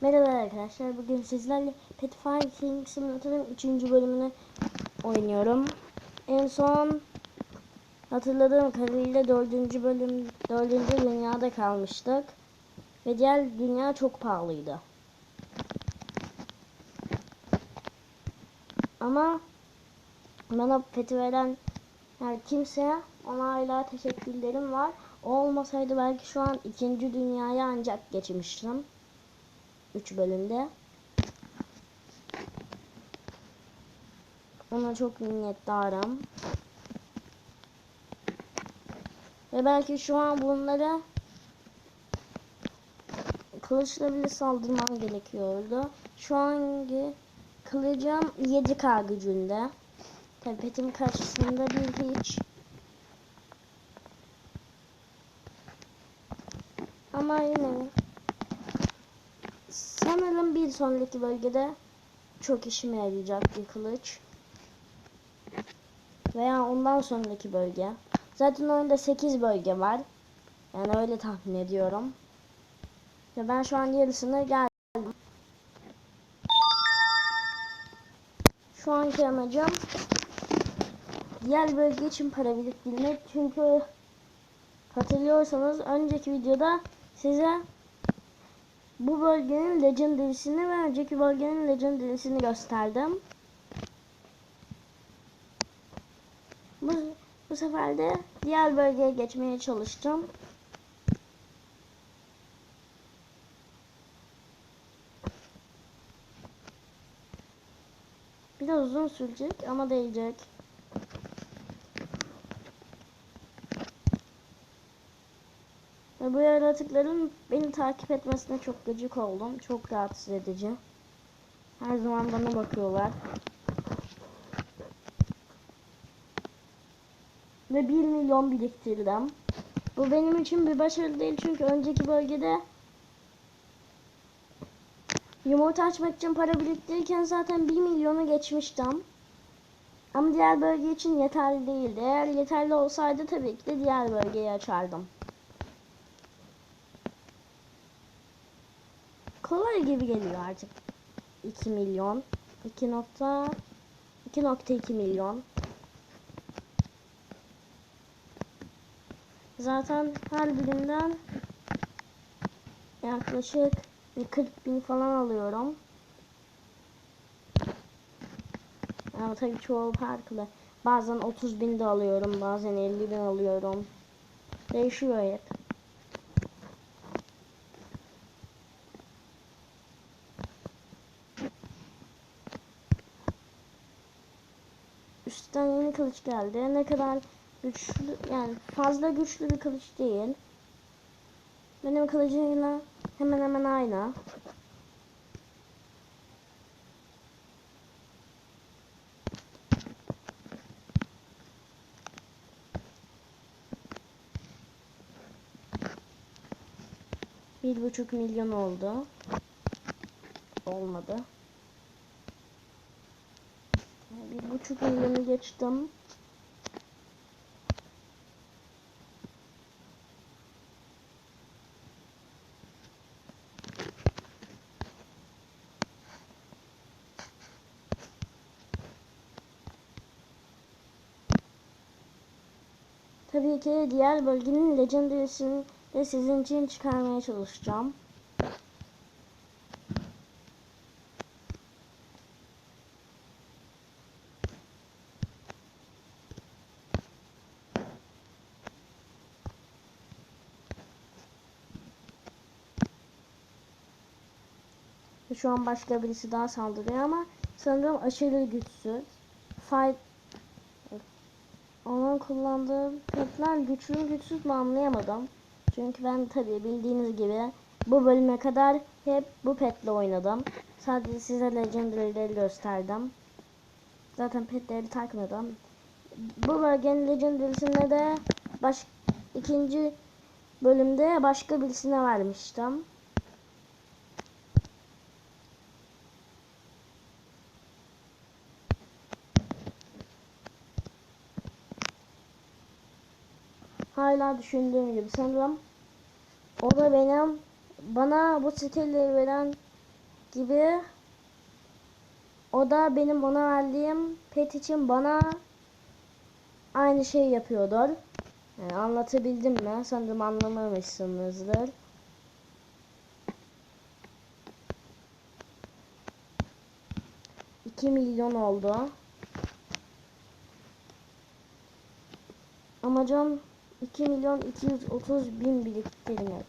Merhaba arkadaşlar. Bugün sizlerle Pet Fighting Simulator'ın 3. bölümünü oynuyorum. En son hatırladığım kadarıyla 4. bölüm 4. dünyada kalmıştık. Ve diğer dünya çok pahalıydı. Ama bana peti veren her kimseye ona hala teşekkürlerim var. O olmasaydı belki şu an ikinci dünyaya ancak geçmiştim. 3 bölümde. Ona çok minnettarım. Ve belki şu an bunlara kılıçla bile saldırmam gerekiyordu. Şu anki kılıcım 7k gücünde. Tabii petim karşısında bir hiç. Ama yine Sanırım bir sonraki bölgede çok işime yarayacak bir kılıç. Veya ondan sonraki bölge. Zaten oyunda 8 bölge var. Yani öyle tahmin ediyorum. Ve ben şu an yarısına geldim. Şu anki amacım diğer bölge için para biriktirmek. Çünkü hatırlıyorsanız önceki videoda size bu bölgenin legendary'sini ve önceki bölgenin legendary'sini gösterdim. Bu, bu sefer de diğer bölgeye geçmeye çalıştım. Biraz uzun sürecek ama değecek. Ve bu yaratıkların beni takip etmesine çok gıcık oldum. Çok rahatsız edici. Her zaman bana bakıyorlar. Ve 1 milyon biriktirdim. Bu benim için bir başarı değil çünkü önceki bölgede yumurta açmak için para biriktirirken zaten 1 milyonu geçmiştim. Ama diğer bölge için yeterli değildi. Eğer yeterli olsaydı tabii ki de diğer bölgeyi açardım. Kolay gibi geliyor artık. 2 milyon. 2 nokta 2.2 milyon. Zaten her birinden yaklaşık bir 40 bin falan alıyorum. Ama tabii çoğu farklı. Bazen 30 bin de alıyorum. Bazen 50 bin alıyorum. Değişiyor hep. Üstten yeni kılıç geldi. Ne kadar güçlü yani fazla güçlü bir kılıç değil. Benim kılıcımla hemen hemen aynı. Bir buçuk milyon oldu. Olmadı. Bir buçuk milyonu geçtim. Tabii ki diğer bölgenin legendary'sini de sizin için çıkarmaya çalışacağım. Şu an başka birisi daha saldırıyor ama sanırım aşırı güçsüz. Fight onun kullandığı petler güçlü mü güçsüz mü anlayamadım. Çünkü ben tabii bildiğiniz gibi bu bölüme kadar hep bu petle oynadım. Sadece size legendary'leri gösterdim. Zaten petleri takmadım. Bu bölgenin legendary'sine de baş ikinci bölümde başka birisine vermiştim. Hala düşündüğüm gibi sanırım o da benim bana bu siteleri veren gibi o da benim ona verdiğim pet için bana aynı şeyi yapıyordur. Yani anlatabildim mi? Sanırım anlamamışsınızdır. İki milyon oldu. Amacım 2 milyon 230 bin biriktirmek.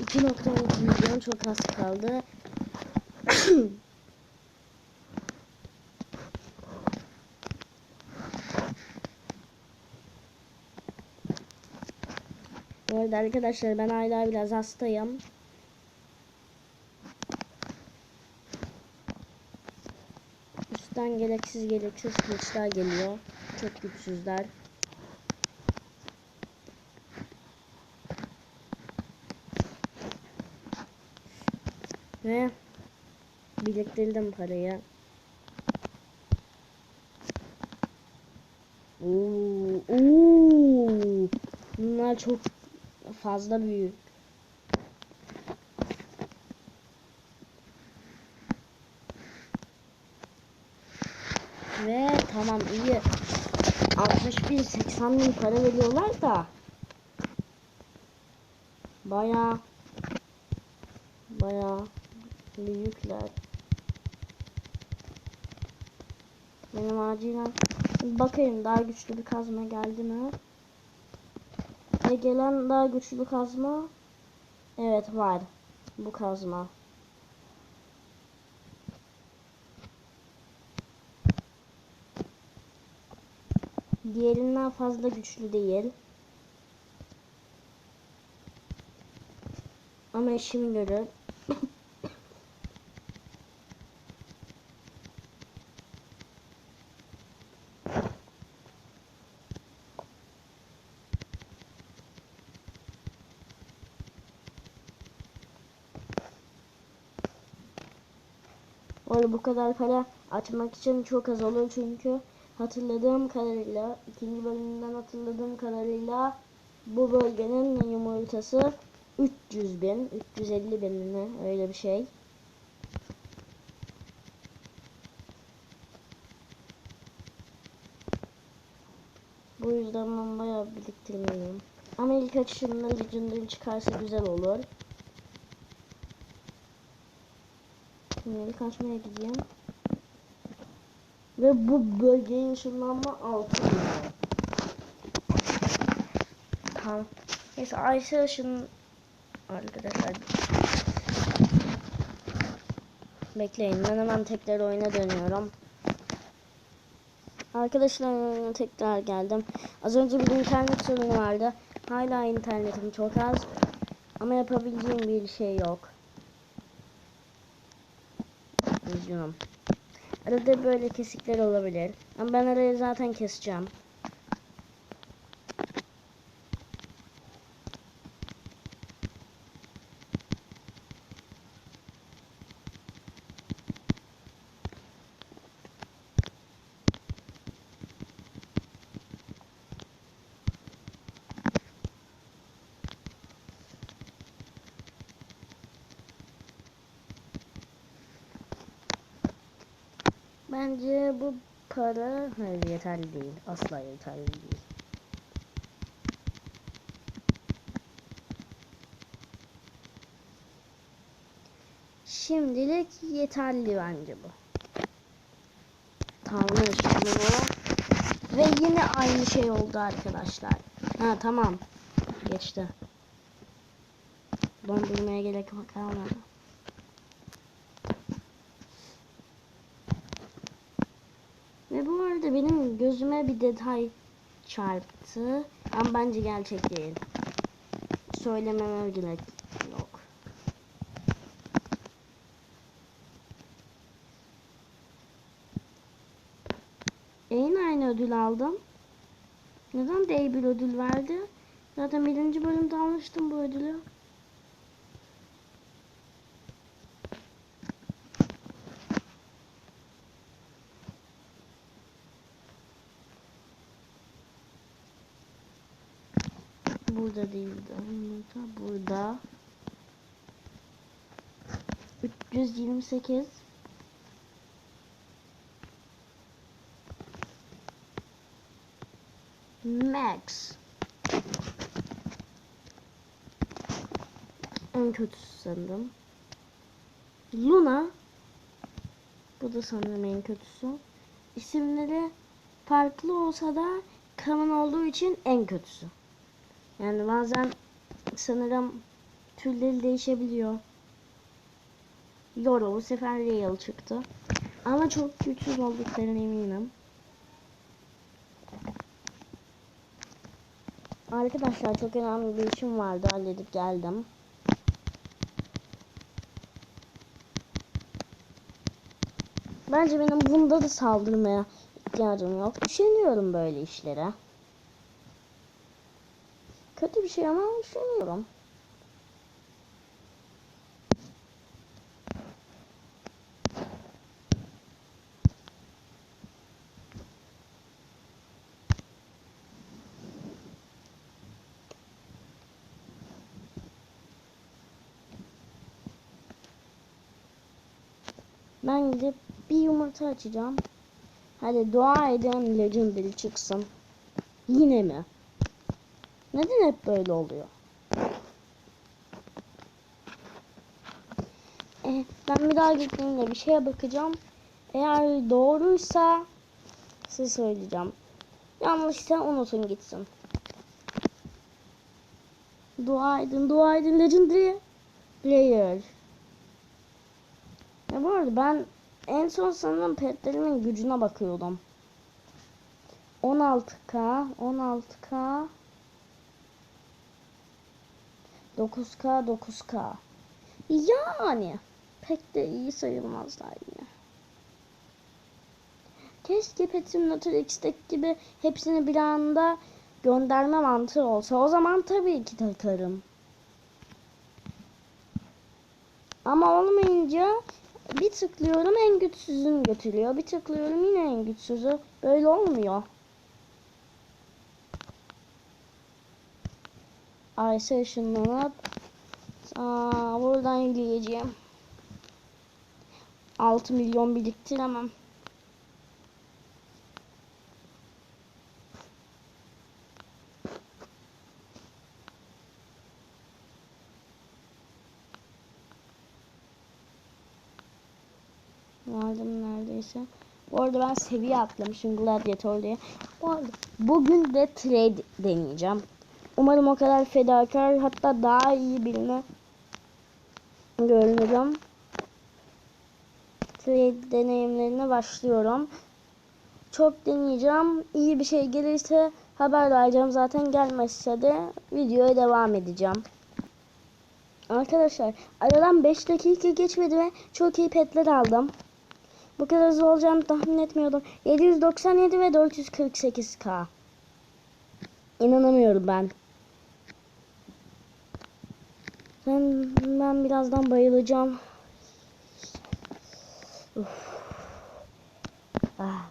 İki nokta milyon çok az kaldı. arada arkadaşlar ben hala biraz hastayım. Üstten gereksiz gereksiz kılıçlar geliyor. Çok güçsüzler. Ve biriktirdim parayı. Oo, oo. Bunlar çok fazla büyük. Ve tamam iyi. 60 bin 80 bin para veriyorlar da. Baya baya büyükler. Benim acilen bakayım daha güçlü bir kazma geldi mi? Ve gelen daha güçlü kazma. Evet var. Bu kazma. Diğerinden fazla güçlü değil. Ama işimi görür. Öyle bu kadar para açmak için çok az olur çünkü hatırladığım kadarıyla ikinci bölümünden hatırladığım kadarıyla bu bölgenin yumurtası 300 bin 350 bin mi öyle bir şey. Bu yüzden ben bayağı biriktirmeliyim. Ama ilk açışımda Legendary çıkarsa güzel olur. Şimdi ilk açmaya gideyim. Ve bu bölgeye ışınlanma 6 milyon. Tamam. Neyse Ayşe ışın... Arkadaşlar. Bekleyin ben hemen tekrar oyuna dönüyorum. Arkadaşlar tekrar geldim. Az önce bir internet sorunu vardı. Hala internetim çok az. Ama yapabileceğim bir şey yok. Üzgünüm. Arada böyle kesikler olabilir. Ama ben arayı zaten keseceğim. Bence bu para hayır yeterli değil. Asla yeterli değil. Şimdilik yeterli bence bu. Tamam şimdi bu. Ve yine aynı şey oldu arkadaşlar. Ha tamam. Geçti. Dondurmaya gerek kalmadı. Ve bu arada benim gözüme bir detay çarptı. Ama bence gerçek değil. Söylememe gerek yok. E yine aynı ödül aldım. Neden D bir ödül verdi? Zaten birinci bölümde almıştım bu ödülü. Burada değildi. Burada. Burada. 328 Max En kötüsü sanırım. Luna Bu da sanırım en kötüsü. İsimleri farklı olsa da common olduğu için en kötüsü. Yani bazen sanırım türleri değişebiliyor. Yoro bu sefer real çıktı. Ama çok güçsüz olduklarına eminim. Arkadaşlar çok önemli bir işim vardı. Halledip geldim. Bence benim bunda da saldırmaya ihtiyacım yok. Üşeniyorum böyle işlere. Kötü bir şey ama üşeniyorum. Ben gidip bir yumurta açacağım. Hadi dua eden Legendary çıksın. Yine mi? Neden hep böyle oluyor? Eh, ben bir daha gittiğimde bir şeye bakacağım. Eğer doğruysa size söyleyeceğim. Yanlışsa unutun gitsin. Dua edin, dua edin Legendary Player. Ya bu arada ben en son sanırım petlerimin gücüne bakıyordum. 16k, 16k, 9k, 9k. Yani pek de iyi sayılmazlar yine. Keşke Pet Simulator X'teki gibi hepsini bir anda gönderme mantığı olsa. O zaman tabii ki takarım. Ama olmayınca bir tıklıyorum en güçsüzünü götürüyor. Bir tıklıyorum yine en güçsüzü. Böyle olmuyor. Ayşe ışınlanıp buradan yürüyeceğim. 6 milyon biriktiremem. Vardım neredeyse. Bu arada ben seviye atlamışım Gladiator diye. Bu arada bugün de trade deneyeceğim. Umarım o kadar fedakar hatta daha iyi birine görünürüm. Trade deneyimlerine başlıyorum. Çok deneyeceğim. İyi bir şey gelirse haber vereceğim. Zaten gelmezse de videoya devam edeceğim. Arkadaşlar aradan 5 dakika geçmedi ve çok iyi petler aldım. Bu kadar hızlı olacağını tahmin etmiyordum. 797 ve 448k. İnanamıyorum ben. Ben, ben birazdan bayılacağım. Ah.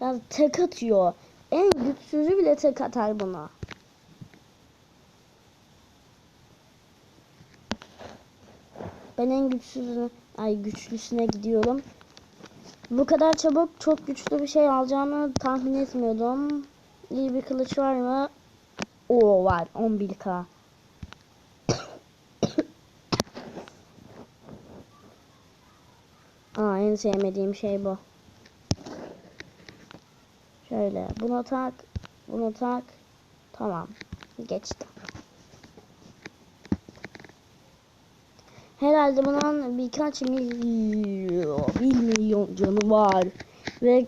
Ya tek atıyor. En güçsüzü bile tek atar buna. Ben en güçsüzüne, ay güçlüsüne gidiyorum. Bu kadar çabuk çok güçlü bir şey alacağımı tahmin etmiyordum. İyi bir kılıç var mı? Oo var 11k. Aa en sevmediğim şey bu. Şöyle bunu tak, bunu tak. Tamam. Geçti. Herhalde bunun birkaç milyon, bir milyon canı var. Ve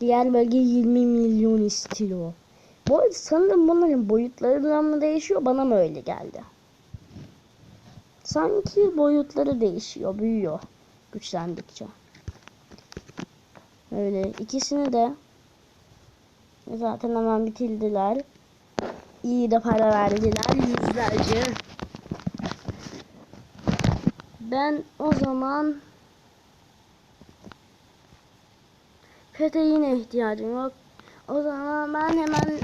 diğer bölge 20 milyon istiyor. Bu arada sanırım bunların boyutları mı değişiyor bana mı öyle geldi. Sanki boyutları değişiyor, büyüyor güçlendikçe. Öyle ikisini de zaten hemen bitirdiler. İyi de para verdiler yüzlerce. Ben o zaman Pete yine ihtiyacım yok. O zaman ben hemen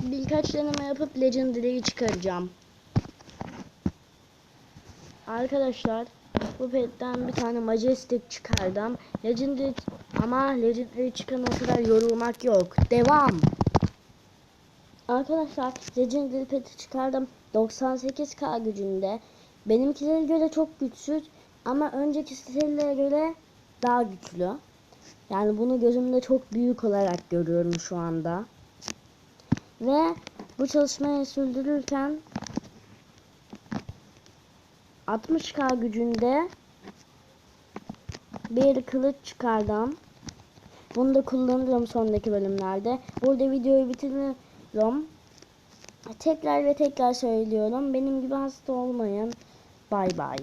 birkaç deneme yapıp Legendary'yi çıkaracağım. Arkadaşlar bu petten bir tane Majestic çıkardım. Legendary ama Legendary çıkana kadar yorulmak yok. Devam. Arkadaşlar Legendary peti çıkardım. 98k gücünde. Benimkilere göre çok güçsüz ama önceki sitelere göre daha güçlü. Yani bunu gözümde çok büyük olarak görüyorum şu anda. Ve bu çalışmayı sürdürürken 60k gücünde bir kılıç çıkardım. Bunu da kullanırım sonraki bölümlerde. Burada videoyu bitiriyorum. Tekrar ve tekrar söylüyorum. Benim gibi hasta olmayın. Bay bay.